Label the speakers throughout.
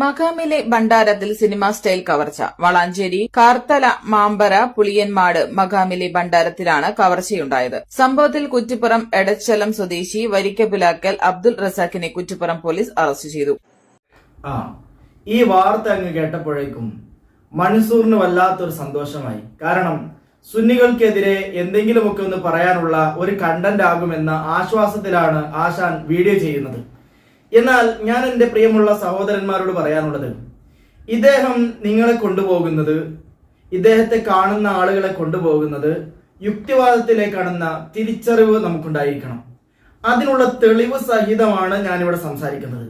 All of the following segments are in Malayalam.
Speaker 1: മഖാമിലെ ഭണ്ഡാരത്തിൽ സിനിമാ സ്റ്റൈൽ കവർച്ച. വളാഞ്ചേരി കാർത്തല മാമ്പര പുളിയന്മാട് മകാമിലെ ഭണ്ഡാരത്തിലാണ് കവർച്ചയുണ്ടായത്. സംഭവത്തിൽ കുറ്റിപ്പുറം എടച്ചലം സ്വദേശി വരിക്കപിലാക്കൽ അബ്ദുൾ റസാഖിനെ കുറ്റിപ്പുറം പോലീസ് അറസ്റ്റ് ചെയ്തു.
Speaker 2: ആ ഈ വാർത്ത അങ്ങ് കേട്ടപ്പോഴേക്കും മൻസൂറിന് വല്ലാത്തൊരു സന്തോഷമായി. കാരണം സുന്നികൾക്കെതിരെ എന്തെങ്കിലുമൊക്കെ ഒന്ന് പറയാനുള്ള ഒരു കണ്ടന്റ് ആകുമെന്ന ആശ്വാസത്തിലാണ് ആശാൻ വീഡിയോ ചെയ്യുന്നത്. എന്നാൽ ഞാൻ എന്റെ പ്രിയമുള്ള സഹോദരന്മാരോട് പറയാനുള്ളത് ഇദ്ദേഹം നിങ്ങളെ കൊണ്ടുപോകുന്നത് ഇദ്ദേഹത്തെ കാണുന്ന ആളുകളെ കൊണ്ടുപോകുന്നത് യുക്തിവാദത്തിലേക്കാണെന്ന തിരിച്ചറിവ് നമുക്കുണ്ടായിരിക്കണം. അതിനുള്ള തെളിവ് സഹിതമാണ് ഞാനിവിടെ സംസാരിക്കുന്നത്.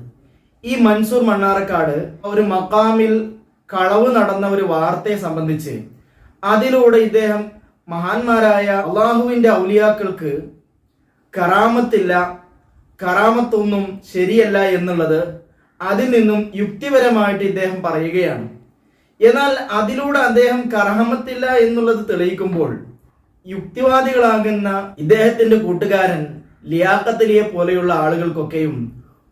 Speaker 2: ഈ മൻസൂർ മണ്ണാറക്കാട് ഒരു മക്കാമിൽ കളവ് നടന്ന ഒരു വാർത്തയെ സംബന്ധിച്ച് അതിലൂടെ ഇദ്ദേഹം മഹാന്മാരായ അള്ളാഹുവിന്റെ ഔലിയാക്കൾക്ക് കറാമത്തില്ല കറാമത്തൊന്നും ശരിയല്ല എന്നുള്ളത് അതിൽ നിന്നും യുക്തിപരമായിട്ട് ഇദ്ദേഹം പറയുകയാണ്. എന്നാൽ അതിലൂടെ അദ്ദേഹം കറാമത്തില്ല എന്നുള്ളത് തെളിയിക്കുമ്പോൾ യുക്തിവാദികളാകുന്ന ഇദ്ദേഹത്തിന്റെ കൂട്ടുകാരൻ ലിയാക്കത്തലിയെ പോലെയുള്ള ആളുകൾക്കൊക്കെയും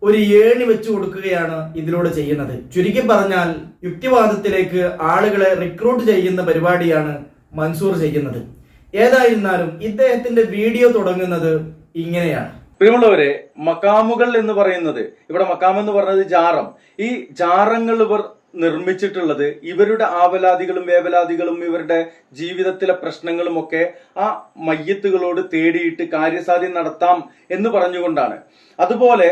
Speaker 2: ഒരു ഏണി വെച്ചു കൊടുക്കുകയാണ് ഇതിലൂടെ ചെയ്യുന്നത്. ചുരുക്കി പറഞ്ഞാൽ യുക്തിവാദത്തിലേക്ക് ആളുകളെ റിക്രൂട്ട് ചെയ്യുന്ന പരിപാടിയാണ് മൻസൂർ ചെയ്യുന്നത്. ഏതായിരുന്നാലും ഇദ്ദേഹത്തിന്റെ വീഡിയോ തുടങ്ങുന്നത് ഇങ്ങനെയാണ്.
Speaker 3: പ്രിയമുള്ളവരെ മക്കാമുകൾ എന്ന് പറയുന്നത് ഇവിടെ മക്കാം എന്ന് പറഞ്ഞത് ജാറം. ഈ ജാറങ്ങൾ ഇവർ നിർമ്മിച്ചിട്ടുള്ളത് ഇവരുടെ ആവലാദികളും വേവലാദികളും ഇവരുടെ ജീവിതത്തിലെ പ്രശ്നങ്ങളും ഒക്കെ ആ മയ്യത്തുകളോട് തേടിയിട്ട് കാര്യസാധ്യം നടത്താം എന്ന് പറഞ്ഞുകൊണ്ടാണ്. അതുപോലെ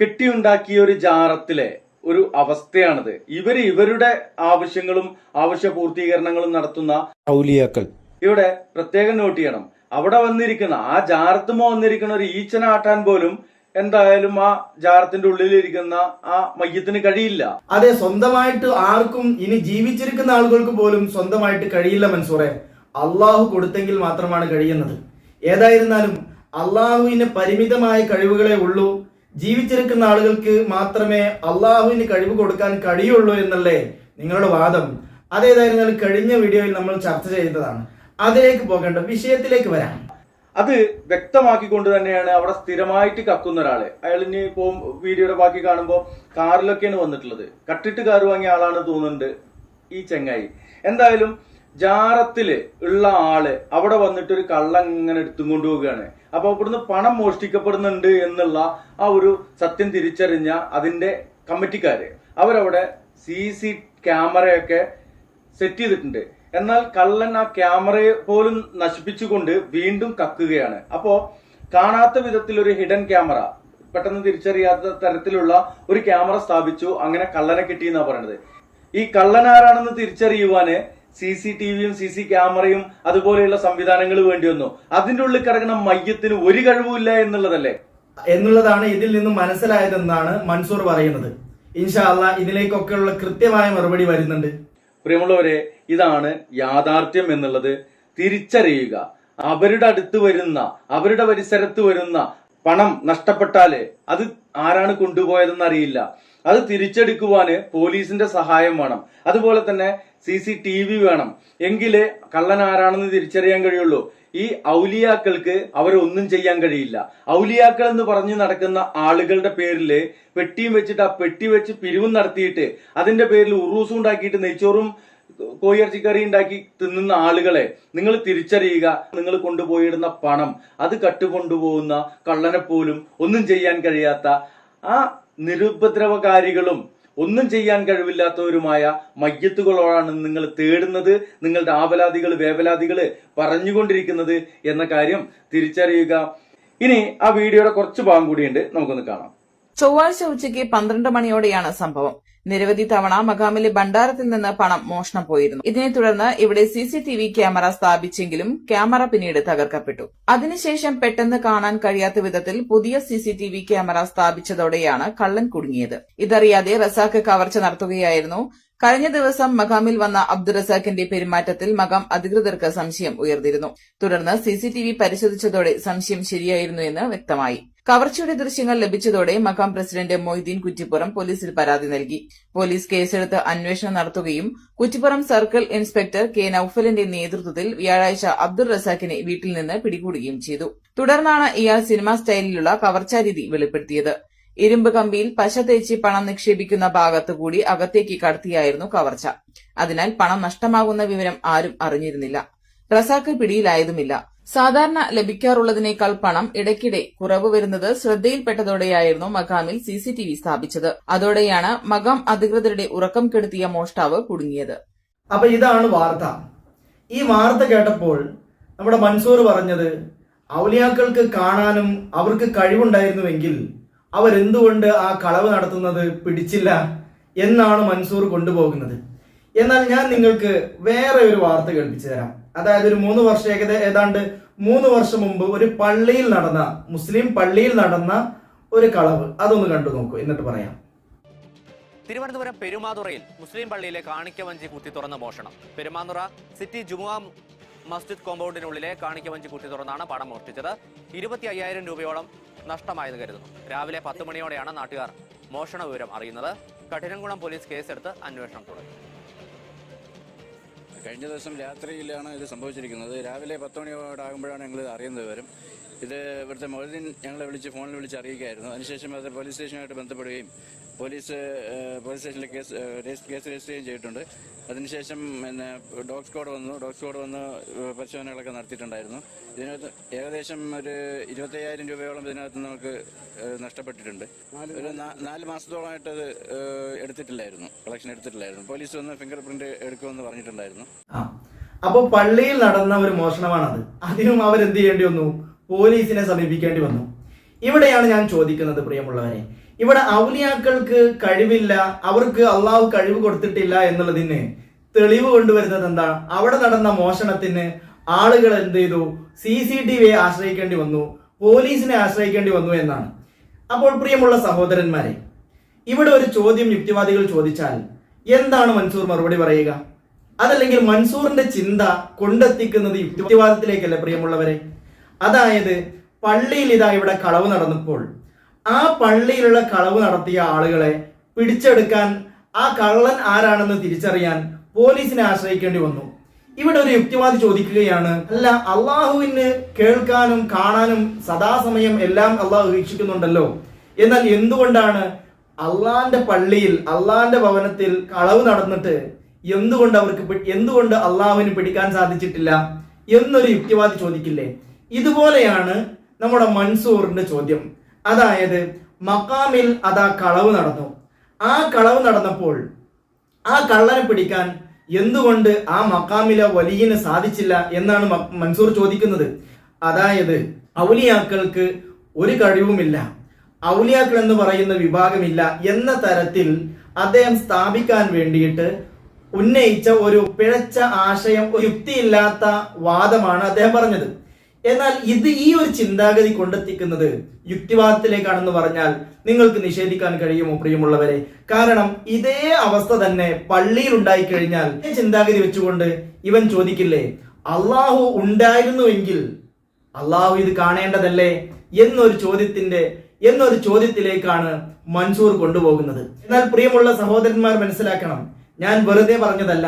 Speaker 3: കെട്ടിയുണ്ടാക്കിയ ഒരു ജാറത്തിലെ ഒരു അവസ്ഥയാണിത്. ഇവർ ഇവരുടെ ആവശ്യങ്ങളും ആവശ്യ പൂർത്തീകരണങ്ങളും നടത്തുന്ന ഔലിയാക്കൾ. ഇവിടെ പ്രത്യേകം നോട്ട് ചെയ്യണം. അവിടെ വന്നിരിക്കുന്ന ആ ജാരത്തുമോ വന്നിരിക്കുന്ന ഒരു ഈച്ചനെ ആട്ടാൻ പോലും എന്തായാലും ആ ജാറത്തിന്റെ ഉള്ളിലിരിക്കുന്ന ആ മയ്യത്തിന് കഴിയില്ല.
Speaker 2: അതെ സ്വന്തമായിട്ട് ആർക്കും ഇനി ജീവിച്ചിരിക്കുന്ന ആളുകൾക്ക് പോലും സ്വന്തമായിട്ട് കഴിയില്ല മൻസൂറെ. അള്ളാഹു കൊടുത്തെങ്കിൽ മാത്രമാണ് കഴിയുന്നത്. ഏതായിരുന്നാലും അള്ളാഹുവിന് പരിമിതമായ കഴിവുകളെ ഉള്ളൂ. ജീവിച്ചിരിക്കുന്ന ആളുകൾക്ക് മാത്രമേ അള്ളാഹുവിന് കഴിവ് കൊടുക്കാൻ കഴിയുള്ളൂ എന്നല്ലേ നിങ്ങളുടെ വാദം. അതേതായിരുന്നാലും കഴിഞ്ഞ വീഡിയോയിൽ നമ്മൾ ചർച്ച ചെയ്തതാണ്. അതിലേക്ക് പോകേണ്ട വിഷയത്തിലേക്ക് വരാം.
Speaker 3: അത് വ്യക്തമാക്കിക്കൊണ്ട് തന്നെയാണ് അവിടെ സ്ഥിരമായിട്ട് കക്കുന്ന ഒരാൾ. അയാൾ ഇനി വീഡിയോയുടെ ബാക്കി കാണുമ്പോൾ കാറിലൊക്കെയാണ് വന്നിട്ടുള്ളത്. കട്ടിട്ട് കാർ വാങ്ങിയ ആളാണ് തോന്നുന്നുണ്ട് ഈ ചെങ്ങായി. എന്തായാലും ജാറത്തിൽ ഉള്ള ആൾ അവിടെ വന്നിട്ട് ഒരു കള്ള ഇങ്ങനെ എടുത്തും കൊണ്ടുപോവുകയാണ് അപ്പൊ അവിടുന്ന് പണം മോഷ്ടിക്കപ്പെടുന്നുണ്ട് എന്നുള്ള ആ ഒരു സത്യം തിരിച്ചറിഞ്ഞ അതിന്റെ കമ്മിറ്റിക്കാര്. അവരവിടെ സി സി ക്യാമറയൊക്കെ സെറ്റ് ചെയ്തിട്ടുണ്ട്. എന്നാൽ കള്ളൻ ആ ക്യാമറയെ പോലും നശിപ്പിച്ചുകൊണ്ട് വീണ്ടും കക്കുകയാണ്. അപ്പോ കാണാത്ത വിധത്തിൽ ഒരു ഹിഡൻ ക്യാമറ പെട്ടെന്ന് തിരിച്ചറിയാത്ത തരത്തിലുള്ള ഒരു ക്യാമറ സ്ഥാപിച്ചു അങ്ങനെ കള്ളനെ കിട്ടി എന്നാ പറയണത്. ഈ കള്ളനാരാണെന്ന് തിരിച്ചറിയുവാന് സി സി ടി വിയും സി സി ക്യാമറയും അതുപോലെയുള്ള സംവിധാനങ്ങൾ വേണ്ടി വന്നു. അതിന്റെ ഉള്ളിൽ കിടക്കുന്ന മയ്യത്തിന് ഒരു കഴിവുമില്ല എന്നുള്ളതല്ലേ?
Speaker 2: എന്നുള്ളതാണ് ഇതിൽ നിന്നും മനസ്സിലായതെന്നാണ് മൻസൂർ പറയുന്നത്. ഇൻഷാല്ല ഇതിലേക്കൊക്കെയുള്ള കൃത്യമായ മറുപടി വരുന്നുണ്ട്.
Speaker 3: പ്രിയമുള്ളവരെ ഇതാണ് യാഥാർത്ഥ്യം എന്നുള്ളത്. തിരിച്ചറിയുക. അവരുടെ അടുത്ത് വരുന്ന അവരുടെ പരിസരത്ത് വരുന്ന പണം നഷ്ടപ്പെട്ടാൽ അത് ആരാണ് കൊണ്ടുപോയതെന്ന് അറിയില്ല അത് തിരിച്ചെടുക്കുവാന് പോലീസിന്റെ സഹായം വേണം. അതുപോലെ തന്നെ സി സി ടി വി വേണം. എങ്കിലേ കള്ളൻ ആരാണെന്ന് തിരിച്ചറിയാൻ കഴിയുള്ളൂ. ഈ ഔലിയാക്കൾക്ക് അവരെ ഒന്നും ചെയ്യാൻ കഴിയില്ല. ഔലിയാക്കൾ എന്ന് പറഞ്ഞു നടക്കുന്ന ആളുകളുടെ പേരിൽ പെട്ടിയും വെച്ചിട്ട് ആ പെട്ടി വെച്ച് പിരിവും നടത്തിയിട്ട് അതിന്റെ പേരിൽ ഉറൂസും ഉണ്ടാക്കിയിട്ട് നെയ്ച്ചോറും കോയിറച്ചിക്കറി ഉണ്ടാക്കി തിന്നുന്ന ആളുകളെ നിങ്ങൾ തിരിച്ചറിയുക. നിങ്ങൾ കൊണ്ടുപോയിടുന്ന പണം അത് കട്ടുകൊണ്ടുപോകുന്ന കള്ളനെ പോലും ഒന്നും ചെയ്യാൻ കഴിയാത്ത ആ നിരുപദ്രവകാരികളും ഒന്നും ചെയ്യാൻ കഴിവില്ലാത്തവരുമായ മയ്യത്തുകളോടാണ് നിങ്ങൾ തേടുന്നത്. നിങ്ങളുടെ ആവലാദികൾ വേവലാദികൾ പറഞ്ഞുകൊണ്ടിരിക്കുന്നത് എന്ന കാര്യം തിരിച്ചറിയുക. ഇനി ആ വീഡിയോയുടെ കുറച്ച് ഭാഗം കൂടിയുണ്ട്. നമുക്കൊന്ന് കാണാം.
Speaker 1: ചൊവ്വാഴ്ച ഉച്ചയ്ക്ക് പന്ത്രണ്ട് മണിയോടെയാണ് സംഭവം. നിരവധി തവണ മഖാമിലെ ഭണ്ഡാരത്തിൽ നിന്ന് പണം മോഷണം പോയിരുന്നു. ഇതിനെ തുടർന്ന് ഇവിടെ C C T V camera സ്ഥാപിച്ചെങ്കിലും camera പിന്നീട് തകർക്കപ്പെട്ടു. അതിനുശേഷം പെട്ടെന്ന് കാണാൻ കഴിയാത്ത വിധത്തിൽ പുതിയ C C T V camera സ്ഥാപിച്ചതോടെയാണ് കള്ളൻ കുടുങ്ങിയത്. ഇതറിയാതെ റസാഖ് കവർച്ച നടത്തുകയായിരുന്നു. കഴിഞ്ഞ ദിവസം മകാമിൽ വന്ന അബ്ദുറസാഖിന്റെ പെരുമാറ്റത്തിൽ മകാം അധികൃതർക്ക് സംശയം ഉയർന്നിരുന്നു. തുടർന്ന് സിസിടിവി പരിശോധിച്ചതോടെ സംശയം ശരിയായിരുന്നു എന്ന് വ്യക്തമായി. കവർച്ചയുടെ ദൃശ്യങ്ങൾ ലഭിച്ചതോടെ മകാം പ്രസിഡന്റ് മൊയ്തീൻ കുറ്റിപ്പുറം പോലീസിൽ പരാതി നൽകി. പോലീസ് കേസെടുത്ത് അന്വേഷണം നടത്തുകയും കുറ്റിപ്പുറം സർക്കിൾ ഇൻസ്പെക്ടർ കെ നൌഫലിന്റെ നേതൃത്വത്തിൽ വ്യാഴാഴ്ച അബ്ദുൾ റസാഖിനെ വീട്ടിൽ നിന്ന് പിടികൂടുകയും ചെയ്തു. തുടർന്നാണ് ഇയാൾ സിനിമാ സ്റ്റൈലിലുള്ള കവർച്ചാരീതി വെളിപ്പെടുത്തിയത്. ഇരുമ്പ് കമ്പിയിൽ പശ തേച്ച് പണം നിക്ഷേപിക്കുന്ന ഭാഗത്തുകൂടി അകത്തേക്ക് കടത്തിയായിരുന്നു കവർച്ച. അതിനാൽ പണം നഷ്ടമാകുന്ന വിവരം ആരും അറിഞ്ഞിരുന്നില്ല. റസാക്ക് പിടിയിലായതുമില്ല. സാധാരണ ലഭിക്കാറുള്ളതിനേക്കാൾ പണം ഇടയ്ക്കിടെ കുറവ് വരുന്നത് ശ്രദ്ധയിൽപ്പെട്ടതോടെയായിരുന്നു മകാമിൽ സിസിടിവി സ്ഥാപിച്ചത്. അതോടെയാണ് മകാം അധികൃതരുടെ ഉറക്കം കെടുത്തിയ മോഷ്ടാവ് കുടുങ്ങിയത്.
Speaker 2: അപ്പൊ ഇതാണ് വാർത്ത. ഈ വാർത്ത കേട്ടപ്പോൾ നമ്മുടെ മൻസൂർ പറഞ്ഞത് ഔലിയാക്കൾക്ക് കാണാനും അവർക്ക് കഴിവുണ്ടായിരുന്നുവെങ്കിൽ അവരെന്തുകൊണ്ട് ആ കളവ് നടത്തുന്നത് പിടിച്ചില്ല എന്നാണ് മൻസൂർ കൊണ്ടുപോകുന്നത്. എന്നാൽ ഞാൻ നിങ്ങൾക്ക് വേറെ ഒരു വാർത്ത കേൾപ്പിച്ചു തരാം. അതായത് ഒരു മൂന്ന് വർഷം ഏതാണ്ട് മൂന്ന് വർഷം മുമ്പ് ഒരു പള്ളിയിൽ നടന്ന മുസ്ലിം പള്ളിയിൽ നടന്ന ഒരു കളവ്. അതൊന്ന് കണ്ടു നോക്കൂ. എന്നിട്ട് പറയാം.
Speaker 4: തിരുവനന്തപുരം പെരുമാതുറയിൽ മുസ്ലിം പള്ളിയിലെ കാണിക്കവഞ്ചി കുത്തി തുറന്ന മോഷണം. പെരുമാതുറ സിറ്റി ജുമുഅ മസ്ജിദ് കോമ്പൗണ്ടിനുള്ളിലെ കാണിക്കവഞ്ചി കുത്തി തുറന്നാണ് പണം മോഷ്ടിച്ചത്. ഇരുപത്തി അയ്യായിരം രൂപയോളം നഷ്ടമായെന്ന് കരുതുന്നു. രാവിലെ പത്ത് മണിയോടെയാണ് നാട്ടുകാർ മോഷണ വിവരം അറിയുന്നത്. കഠിനംകുളം പോലീസ് കേസെടുത്ത് അന്വേഷണം തുടങ്ങി.
Speaker 5: കഴിഞ്ഞ ദിവസം രാത്രിയിലാണ് ഇത് സംഭവിച്ചിരിക്കുന്നത്. രാവിലെ പത്ത് മണിയോടാകുമ്പോഴാണ് ഞങ്ങൾ അറിയുന്നത് വിവരം. ഇത് ഇവിടുത്തെ മൊയ്തീൻ ഞങ്ങളെ വിളിച്ച് ഫോണിൽ വിളിച്ച് അറിയിക്കുകയായിരുന്നു. അതിനുശേഷം അത് പോലീസ് സ്റ്റേഷനുമായിട്ട് ബന്ധപ്പെടുകയും പോലീസ് പോലീസ് സ്റ്റേഷനിൽ കേസ് കേസ് രജിസ്റ്റർ ചെയ്യുകയും ചെയ്തിട്ടുണ്ട്. അതിനുശേഷം പിന്നെ ഡോഗ് സ്ക്വാഡ് വന്നു. ഡോഗ് സ്ക്വാഡ് വന്ന് പരിശോധനകളൊക്കെ നടത്തിയിട്ടുണ്ടായിരുന്നു. ഇതിനകത്ത് ഏകദേശം ഒരു ഇരുപത്തയ്യായിരം രൂപയോളം ഇതിനകത്ത് നമുക്ക് നഷ്ടപ്പെട്ടിട്ടുണ്ട്. ഒരു നാല് മാസത്തോളമായിട്ട് അത് എടുത്തിട്ടില്ലായിരുന്നു. കളക്ഷൻ എടുത്തിട്ടില്ലായിരുന്നു. പോലീസ് വന്ന് ഫിംഗർ പ്രിന്റ് എടുക്കുമെന്ന് പറഞ്ഞിട്ടുണ്ടായിരുന്നു.
Speaker 2: ആ. അപ്പൊ പള്ളിയിൽ നടന്ന ഒരു മോഷണമാണത്. അതിനും അവരെന്ത് ചെയ്യേണ്ടി വന്നു? പോലീസിനെ സമീപിക്കേണ്ടി വന്നു. ഇവിടെയാണ് ഞാൻ ചോദിക്കുന്നത് പ്രിയമുള്ളവരെ. ഇവിടെ ഔലിയാക്കൾക്ക് കഴിവില്ല അവർക്ക് അള്ളാഹു കഴിവ് കൊടുത്തിട്ടില്ല എന്നുള്ളതിന് തെളിവ് കൊണ്ടുവരുന്നത് എന്താ? അവിടെ നടന്ന മോഷണത്തിന് ആളുകൾ എന്ത് ചെയ്തു? സി സി ടി വിയെ ആശ്രയിക്കേണ്ടി വന്നു പോലീസിനെ ആശ്രയിക്കേണ്ടി വന്നു എന്നാണ്. അപ്പോൾ പ്രിയമുള്ള സഹോദരന്മാരെ ഇവിടെ ഒരു ചോദ്യം യുക്തിവാദികൾ ചോദിച്ചാൽ എന്താണ് മൻസൂർ മറുപടി പറയുക? അതല്ലെങ്കിൽ മൻസൂറിന്റെ ചിന്ത കൊണ്ടെത്തിക്കുന്നത് യുക്തിവാദത്തിലേക്കല്ലേ പ്രിയമുള്ളവരെ? അതായത് പള്ളിയിൽ ഇതാ ഇവിടെ കളവ് നടന്നപ്പോൾ. ആ പള്ളിയിലുള്ള കളവ് നടത്തിയ ആളുകളെ പിടിച്ചെടുക്കാൻ ആ കള്ളൻ ആരാണെന്ന് തിരിച്ചറിയാൻ പോലീസിനെ ആശ്രയിക്കേണ്ടി വന്നു. ഇവിടെ ഒരു യുക്തിവാദി ചോദിക്കുകയാണ് അല്ല അള്ളാഹുവിന് കേൾക്കാനും കാണാനും സദാസമയം എല്ലാം അള്ളാഹു വീക്ഷിക്കുന്നുണ്ടല്ലോ. എന്നാൽ എന്തുകൊണ്ടാണ് അള്ളാന്റെ പള്ളിയിൽ അള്ളാന്റെ ഭവനത്തിൽ കളവ് നടന്നിട്ട് എന്തുകൊണ്ട് അവർക്ക് എന്തുകൊണ്ട് അള്ളാഹുവിന് പിടിക്കാൻ സാധിച്ചിട്ടില്ല? എന്നൊരു യുക്തിവാദി ചോദിക്കില്ലേ? ഇതുപോലെയാണ് നമ്മുടെ മൻസൂറിന്റെ ചോദ്യം. അതായത് മക്കാമിൽ അതാ കളവ് നടന്നു. ആ കളവ് നടന്നപ്പോൾ ആ കള്ളനെ പിടിക്കാൻ എന്തുകൊണ്ട് ആ മക്കാമിലെ വലിയന് സാധിച്ചില്ല എന്നാണ് മൻസൂർ ചോദിക്കുന്നത്. അതായത് ഔലിയാക്കൾക്ക് ഒരു കഴിവുമില്ല. ഔലിയാക്കൾ എന്ന് പറയുന്ന വിഭാഗമില്ല എന്ന തരത്തിൽ അദ്ദേഹം സ്ഥാപിക്കാൻ വേണ്ടിയിട്ട് ഉന്നയിച്ച ഒരു പിഴച്ച ആശയം യുക്തിയില്ലാത്ത വാദമാണ് അദ്ദേഹം പറഞ്ഞത്. എന്നാൽ ഇത് ഈ ഒരു ചിന്താഗതി കൊണ്ടെത്തിക്കുന്നത് യുക്തിവാദത്തിലേക്കാണെന്ന് പറഞ്ഞാൽ നിങ്ങൾക്ക് നിഷേധിക്കാൻ കഴിയുമോ പ്രിയമുള്ളവരെ? കാരണം ഇതേ അവസ്ഥ തന്നെ പള്ളിയിൽ ഉണ്ടായി കഴിഞ്ഞാൽ ചിന്താഗതി വെച്ചുകൊണ്ട് ഇവൻ ചോദിക്കില്ലേ അള്ളാഹു ഉണ്ടായിരുന്നുവെങ്കിൽ അള്ളാഹു ഇത് കാണേണ്ടതല്ലേ? എന്നൊരു ചോദ്യത്തിന്റെ എന്നൊരു ചോദ്യത്തിലേക്കാണ് മൻസൂർ കൊണ്ടുപോകുന്നത്. എന്നാൽ പ്രിയമുള്ള സഹോദരന്മാർ മനസ്സിലാക്കണം ഞാൻ വെറുതെ പറഞ്ഞതല്ല.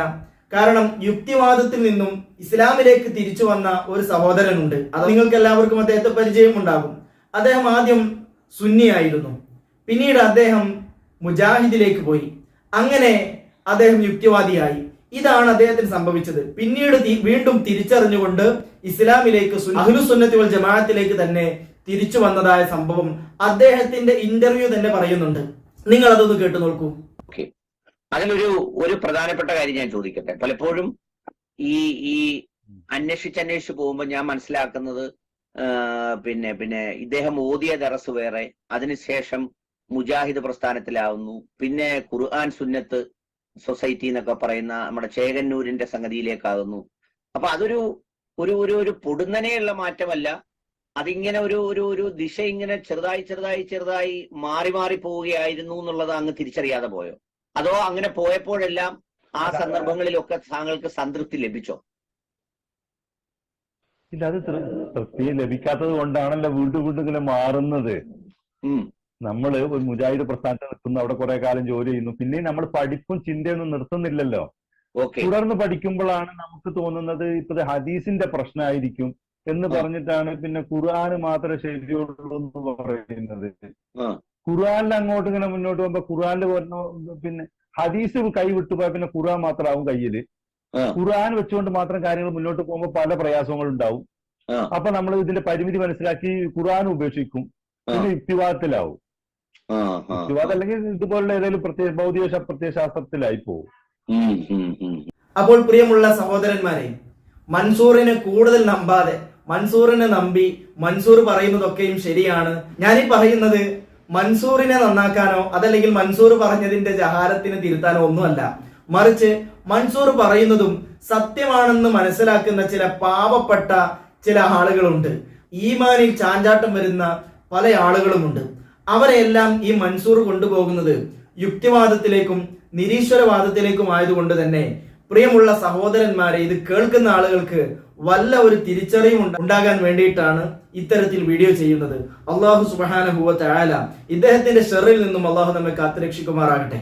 Speaker 2: കാരണം യുക്തിവാദത്തിൽ നിന്നും ഇസ്ലാമിലേക്ക് തിരിച്ചു വന്ന ഒരു സഹോദരനുണ്ട്. അത് നിങ്ങൾക്ക് എല്ലാവർക്കും അദ്ദേഹത്തെ പരിചയമുണ്ടാകും അദ്ദേഹം ആദ്യം സുന്നിയായിരുന്നു പിന്നീട് അദ്ദേഹം മുജാഹിദിലേക്ക് പോയി. അങ്ങനെ അദ്ദേഹം യുക്തിവാദിയായി. ഇതാണ് അദ്ദേഹത്തിന് സംഭവിച്ചത്. പിന്നീട് വീണ്ടും തിരിച്ചറിഞ്ഞുകൊണ്ട് ഇസ്ലാമിലേക്ക് സുന്ന- അഹ്ലുസുന്നത്തി വൽ ജമാഅത്തിലേക്ക് തന്നെ തിരിച്ചു വന്നതായ സംഭവം അദ്ദേഹത്തിന്റെ ഇന്റർവ്യൂ തന്നെ പറയുന്നുണ്ട്. നിങ്ങൾ അതൊന്ന് കേട്ടു നോക്കൂ.
Speaker 6: അതിലൊരു ഒരു പ്രധാനപ്പെട്ട കാര്യം ഞാൻ ചോദിക്കട്ടെ. പലപ്പോഴും ഈ ഈ അന്വേഷിച്ച് അന്വേഷിച്ച് പോകുമ്പോൾ ഞാൻ മനസ്സിലാക്കുന്നത് പിന്നെ പിന്നെ ഇദ്ദേഹം ഓതിയ ദറസ് വേറെ അതിനുശേഷം മുജാഹിദ് പ്രസ്ഥാനത്തിലാവുന്നു. പിന്നെ ഖുർആൻ സുന്നത്ത് സൊസൈറ്റി എന്നൊക്കെ പറയുന്ന നമ്മുടെ ചേകന്നൂരിന്റെ സംഗതിയിലേക്കാകുന്നു അപ്പൊ അതൊരു ഒരു ഒരു ഒരു പൊടുന്നനെയുള്ള മാറ്റമല്ല. അതിങ്ങനെ ഒരു ഒരു ഒരു ദിശ ഇങ്ങനെ ചെറുതായി ചെറുതായി ചെറുതായി മാറി മാറി പോവുകയായിരുന്നു എന്നുള്ളത് അങ്ങ് തിരിച്ചറിയാതെ പോയോ? അതോ അങ്ങനെ പോയപ്പോഴെല്ലാം ആ സന്ദർഭങ്ങളിലൊക്കെ താങ്കൾക്ക് സംതൃപ്തി ലഭിച്ചോ?
Speaker 7: ഇല്ല അത് തൃപ്തി ലഭിക്കാത്തത് കൊണ്ടാണല്ലോ വീണ്ടും വീണ്ടും ഇങ്ങനെ മാറുന്നത്. നമ്മൾ ഒരു മുജാഹിദ് പ്രസ്ഥാനത്ത് നിൽക്കുന്നു അവിടെ കുറെ കാലം ജോലി ചെയ്യുന്നു. പിന്നെ നമ്മൾ പഠിപ്പും ചിന്തയൊന്നും നിർത്തുന്നില്ലല്ലോ. തുടർന്ന് പഠിക്കുമ്പോഴാണ് നമുക്ക് തോന്നുന്നത് ഇപ്പൊ ഇത് ഹദീസിന്റെ പ്രശ്നമായിരിക്കും എന്ന് പറഞ്ഞിട്ടാണ് പിന്നെ ഖുർആന് മാത്രമേ ശരിയുള്ളൂ എന്ന് പറയുന്നത്. ഖുർആനിൽ അങ്ങോട്ട് ഇങ്ങനെ മുന്നോട്ട് പോകുമ്പോ ഖുർആനിൽ പറഞ്ഞ പിന്നെ ഹദീസ് കൈവിട്ടു പോയാൽ പിന്നെ ഖുർആൻ മാത്രമാവും
Speaker 6: കയ്യിൽ.
Speaker 7: ഖുർആൻ വെച്ചുകൊണ്ട് മാത്രം കാര്യങ്ങൾ മുന്നോട്ട് പോകുമ്പോൾ പല പ്രയാസങ്ങളും ഉണ്ടാവും. അപ്പൊ നമ്മൾ ഇതിന്റെ പരിമിതി മനസ്സിലാക്കി ഖുർആൻ ഉപേക്ഷിക്കും. പിന്നെ യുക്തിവാദത്തിലാവും
Speaker 6: ആ, ആ,
Speaker 7: യുക്തിവാദം അല്ലെങ്കിൽ ഇതുപോലുള്ള ഏതെങ്കിലും പ്രത്യേക ഭൗതിക പ്രത്യേക പ്രത്യയശാസ്ത്രത്തിലായി പോകും.
Speaker 2: അപ്പോൾ പ്രിയമുള്ള സഹോദരന്മാരെ മൻസൂറിനെ കൂടുതൽ നമ്പാതെ മൻസൂറിനെ നമ്പി മൻസൂർ പറയുന്നതൊക്കെയും ശരിയാണ്. ഞാനീ പറയുന്നത് മൻസൂറിനെ നന്നാക്കാനോ അതല്ലെങ്കിൽ മൻസൂർ പറഞ്ഞതിന്റെ ജഹാരത്തിന് തിരുത്താനോ ഒന്നുമല്ല. മറിച്ച് മൻസൂർ പറയുന്നതും സത്യമാണെന്ന് മനസ്സിലാക്കുന്ന ചില പാവപ്പെട്ട ചില ആളുകളുണ്ട്. ഈമാനിൽ ചാഞ്ചാട്ടം വരുന്ന പല ആളുകളുമുണ്ട്. അവരെയെല്ലാം ഈ മൻസൂർ കൊണ്ടുപോകുന്നത് യുക്തിവാദത്തിലേക്കും നിരീശ്വരവാദത്തിലേക്കും ആയതുകൊണ്ട് തന്നെ. പ്രിയമുള്ള സഹോദരന്മാരെ ഇത് കേൾക്കുന്ന ആളുകൾക്ക് വല്ല ഒരു തിരിച്ചറിവും ഉണ്ടാകാൻ വേണ്ടിയിട്ടാണ് ഇത്തരത്തിൽ വീഡിയോ ചെയ്യുന്നത്. അള്ളാഹു സുബാനഹുവ ആല ഇദ്ദേഹത്തിന്റെ ഷെറിൽ നിന്നും അള്ളാഹു നമ്മെ കാത്തുരക്ഷിക്കുമാറാകട്ടെ.